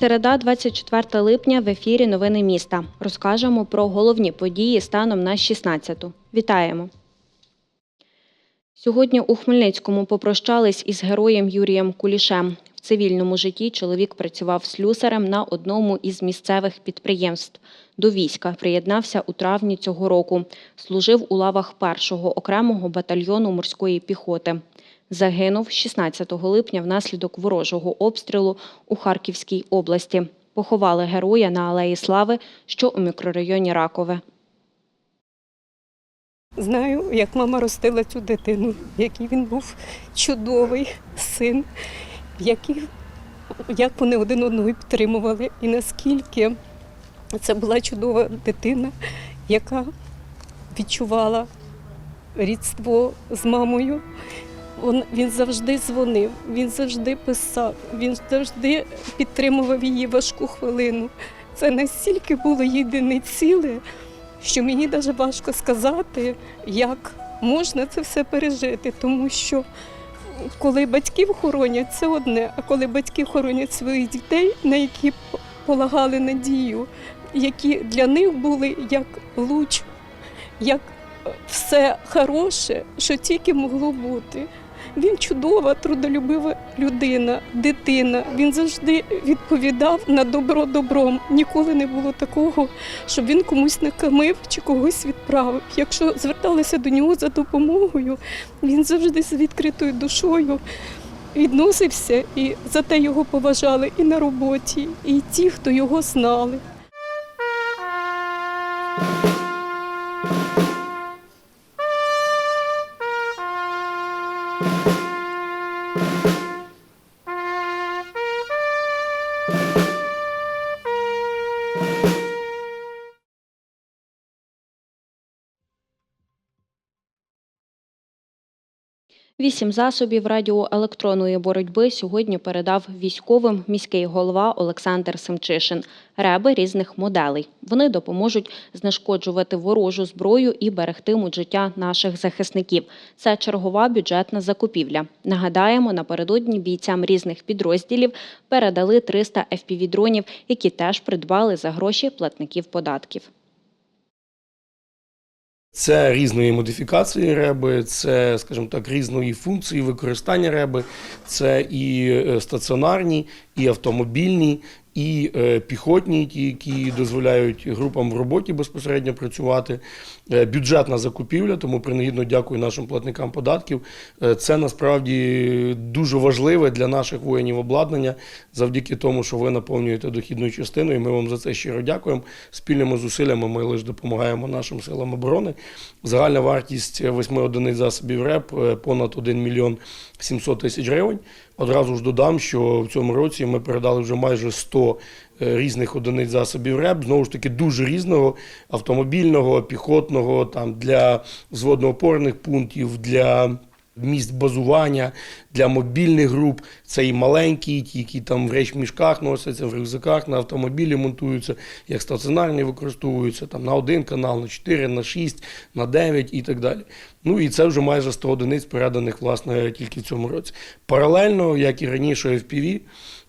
Середа, 24 липня в ефірі Новини міста. Розкажемо про головні події станом на 16-ту. Вітаємо. Сьогодні у Хмельницькому попрощались із героєм Юрієм Кулішем. Цивільному житті чоловік працював слюсарем на одному із місцевих підприємств. До війська приєднався у травні цього року. Служив у лавах першого окремого батальйону морської піхоти. Загинув 16 липня внаслідок ворожого обстрілу у Харківській області. Поховали героя на Алеї Слави, що у мікрорайоні Ракове. Знаю, як мама ростила цю дитину, який він був чудовий син, який, як вони один одного підтримували, і наскільки це була чудова дитина, яка відчувала рідство з мамою. Він завжди дзвонив, він завжди писав, він завжди підтримував її важку хвилину. Це настільки було єдине ціле, що мені навіть важко сказати, як можна це все пережити, тому що коли батьків хоронять, це одне, а коли батьки хоронять своїх дітей, на які полагали надію, які для них були як луч, як все хороше, що тільки могло бути. Він чудова, трудолюбива людина, дитина. Він завжди відповідав на добро добром. Ніколи не було такого, щоб він комусь накамив чи когось відправив. Якщо зверталися до нього за допомогою, він завжди з відкритою душою відносився і за те його поважали і на роботі, і ті, хто його знали. Вісім засобів радіоелектронної боротьби сьогодні передав військовим міський голова Олександр Семчишин. Реби різних моделей. Вони допоможуть знешкоджувати ворожу зброю і берегтимуть життя наших захисників. Це чергова бюджетна закупівля. Нагадаємо, напередодні бійцям різних підрозділів передали 300 FPV-дронів, які теж придбали за гроші платників податків. Це різної модифікації реби, це, скажімо так, різної функції використання реби, це і е, стаціонарні, і автомобільні, і е, піхотні, ті, які дозволяють групам в роботі безпосередньо працювати. Е, Бюджетна закупівля, тому принагідно дякую нашим платникам податків. Е, Це насправді дуже важливе для наших воїнів обладнання, завдяки тому, що ви наповнюєте дохідною частиною. Ми вам за це щиро дякуємо. Спільними зусиллями ми лише допомагаємо нашим силам оборони. Загальна вартість восьми одиниць засобів РЕП понад 1 мільйон 700 тисяч гривень. Одразу ж додам, що в цьому році ми передали вже майже 100 е, різних одиниць засобів РЕП, знову ж таки, дуже різного автомобільного, піхотного, там для взводно-опорних пунктів, для місць базування, для мобільних груп. Це і маленькі, ті, які там в речмішках носяться, в рюкзаках, на автомобілі монтуються, як стаціонарні використовуються там на один канал, на 4, на 6, на 9 і так далі. Ну і це вже майже 100 одиниць переданих власне тільки в цьому році. Паралельно, як і раніше, FPV,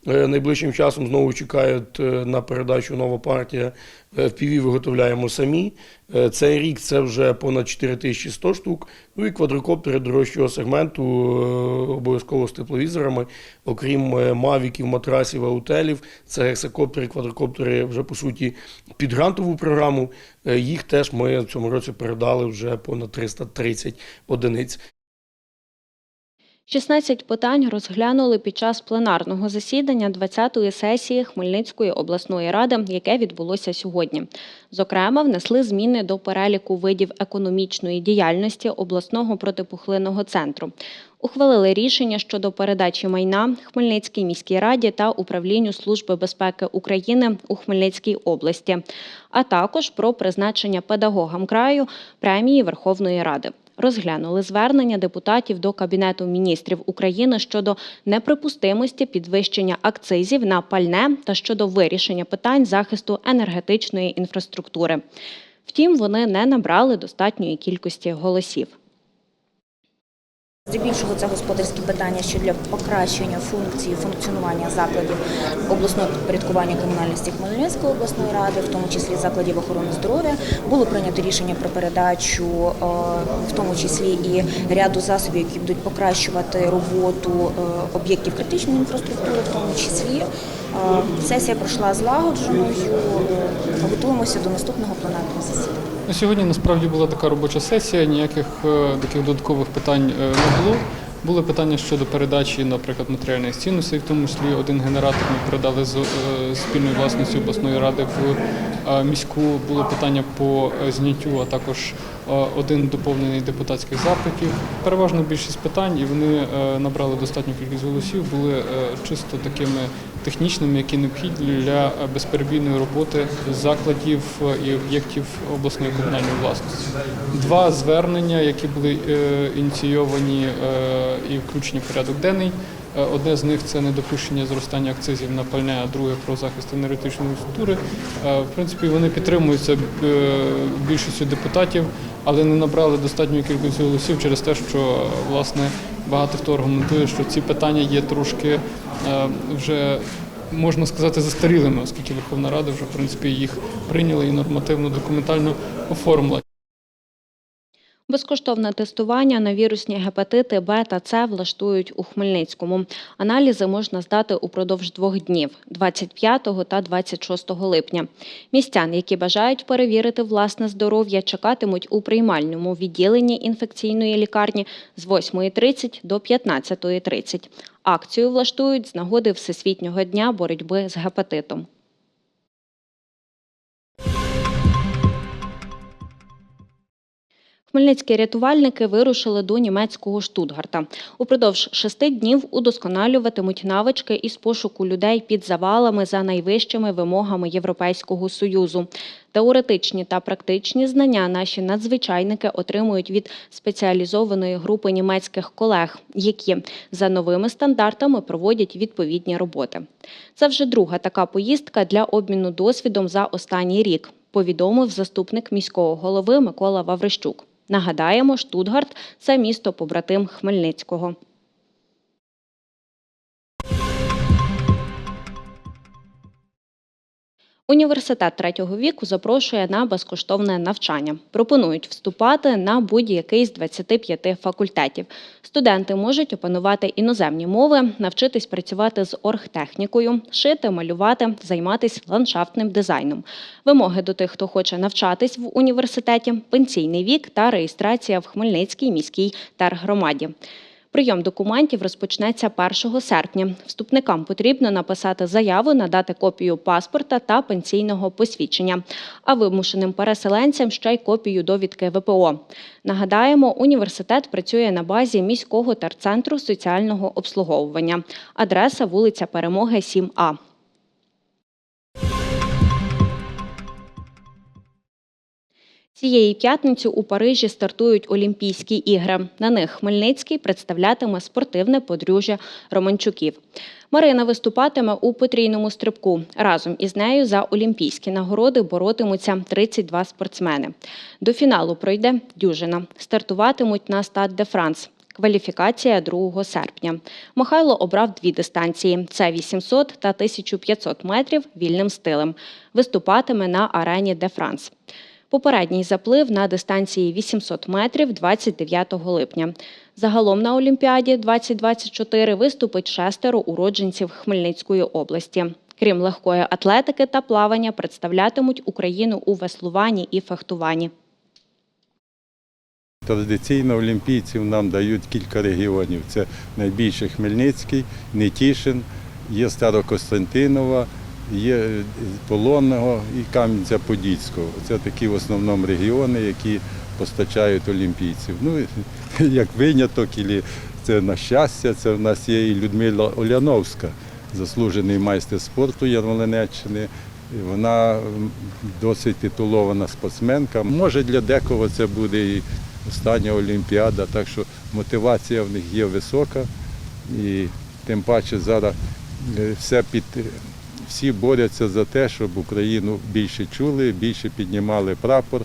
е, найближчим часом знову чекають е, на передачу нова партія. FPV виготовляємо самі. Е, Цей рік це вже понад 4100 штук. Ну і квадрокоптери дорожчого сегменту, обов'язково з тепловізорами, окрім мавіків, матрасів, аутелів. Це гексакоптери, квадрокоптери вже по суті під грантову програму. Е, Їх теж ми в цьому році передали вже понад 330 одиниць. 16 питань розглянули під час пленарного засідання 20-ї сесії Хмельницької обласної ради, яке відбулося сьогодні. Зокрема, внесли зміни до переліку видів економічної діяльності обласного протипухлинного центру. Ухвалили рішення щодо передачі майна Хмельницькій міській раді та управлінню Служби безпеки України у Хмельницькій області, а також про призначення педагогам краю премії Верховної Ради. Розглянули звернення депутатів до Кабінету міністрів України щодо неприпустимості підвищення акцизів на пальне та щодо вирішення питань захисту енергетичної інфраструктури. Втім, вони не набрали достатньої кількості голосів. Здебільшого це господарські питання, що для покращення функції функціонування закладів обласного підпорядкування комунальності Хмельницької обласної ради, в тому числі закладів охорони здоров'я, було прийнято рішення про передачу, е, в тому числі і ряду засобів, які будуть покращувати роботу е, об'єктів критичної інфраструктури, в тому числі. Е, Сесія пройшла злагодженою. Готуємося до наступного пленарного засідання. Сьогодні насправді була така робоча сесія, ніяких е, таких додаткових питань е, не було. Були питання щодо передачі, наприклад, матеріальних цінностей, в тому числі один генератор ми передали з спільної власності обласної ради в міську. Було питання по зняттю, а також один доповнений депутатських запитів. Переважно більшість питань, і вони е, набрали достатню кількість голосів, були е, чисто такими технічними, які необхідні для е, безперебійної роботи закладів і об'єктів обласної комунальної власності. Два звернення, які були ініційовані і включені в порядок денний. Е, Одне з них це недопущення зростання акцизів на пальне, а друге про захист енергетичної структури. Е, В принципі, вони підтримуються е, більшістю депутатів, але не набрали достатньої кількості голосів через те, що власне багато хто аргументує, що ці питання є трошки вже. Можна сказати, застарілими, оскільки Верховна Рада вже в принципі їх прийняла і нормативно документально оформила. Безкоштовне тестування на вірусні гепатити Б та С влаштують у Хмельницькому. Аналізи можна здати упродовж двох днів 25 та 26 липня. Містян, які бажають перевірити власне здоров'я, чекатимуть у приймальному відділенні інфекційної лікарні з 8.30 до 15.30. Акцію влаштують з нагоди Всесвітнього дня боротьби з гепатитом. Хмельницькі рятувальники вирушили до німецького Штутгарта. Упродовж шести днів удосконалюватимуть навички із пошуку людей під завалами за найвищими вимогами Європейського союзу. Теоретичні та практичні знання наші надзвичайники отримують від спеціалізованої групи німецьких колег, які за новими стандартами проводять відповідні роботи. Це вже друга така поїздка для обміну досвідом за останній рік. Повідомив заступник міського голови Микола Ваврищук. Нагадаємо, Штутгарт це місто побратим Хмельницького. Університет третього віку запрошує на безкоштовне навчання. Пропонують вступати на будь-який з 25 факультетів. Студенти можуть опанувати іноземні мови, навчитись працювати з оргтехнікою, шити, малювати, займатися ландшафтним дизайном. Вимоги до тих, хто хоче навчатись в університеті, пенсійний вік та реєстрація в Хмельницькій міській тергромаді. Прийом документів розпочнеться 1 серпня. Вступникам потрібно написати заяву, надати копію паспорта та пенсійного посвідчення, а вимушеним переселенцям ще й копію довідки ВПО. Нагадаємо, університет працює на базі міського терцентру соціального обслуговування. Адреса вулиця Перемоги 7А. Цієї п'ятниці у Парижі стартують Олімпійські ігри. На них Хмельницький представлятиме спортивне подружжя Романчуків. Марина виступатиме у потрійному стрибку. Разом із нею за олімпійські нагороди боротимуться 32 спортсмени. До фіналу пройде дюжина. Стартуватимуть на Стад де Франс. Кваліфікація 2 серпня. Михайло обрав дві дистанції: це 800 та 1500 метрів вільним стилем. Виступатиме на арені де Франс. Попередній заплив на дистанції 800 метрів 29 липня. Загалом на Олімпіаді 2024 виступить шестеро уродженців Хмельницької області. Крім легкої атлетики та плавання, представлятимуть Україну у веслуванні і фехтуванні. Традиційно олімпійців нам дають кілька регіонів. Це найбільше Хмельницький, Нетішин, є Старокостянтинова, є е, Полонного і Кам'янця-Подільського. Це такі в основному регіони, які постачають олімпійців. Ну, як виняток, це на щастя, це в нас є і Людмила Оляновська, заслужений майстер спорту Ярмолинеччини. Вона досить титулована спортсменка. Може для декого це буде і остання Олімпіада, так що мотивація в них є висока. І тим паче зараз е, все під, всі борються за те, щоб Україну більше чули, більше піднімали прапор.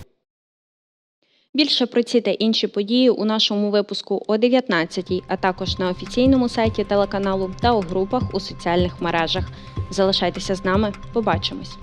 Більше про ці та інші події у нашому випуску о 19-й, а також на офіційному сайті телеканалу та у групах у соціальних мережах. Залишайтеся з нами, побачимось.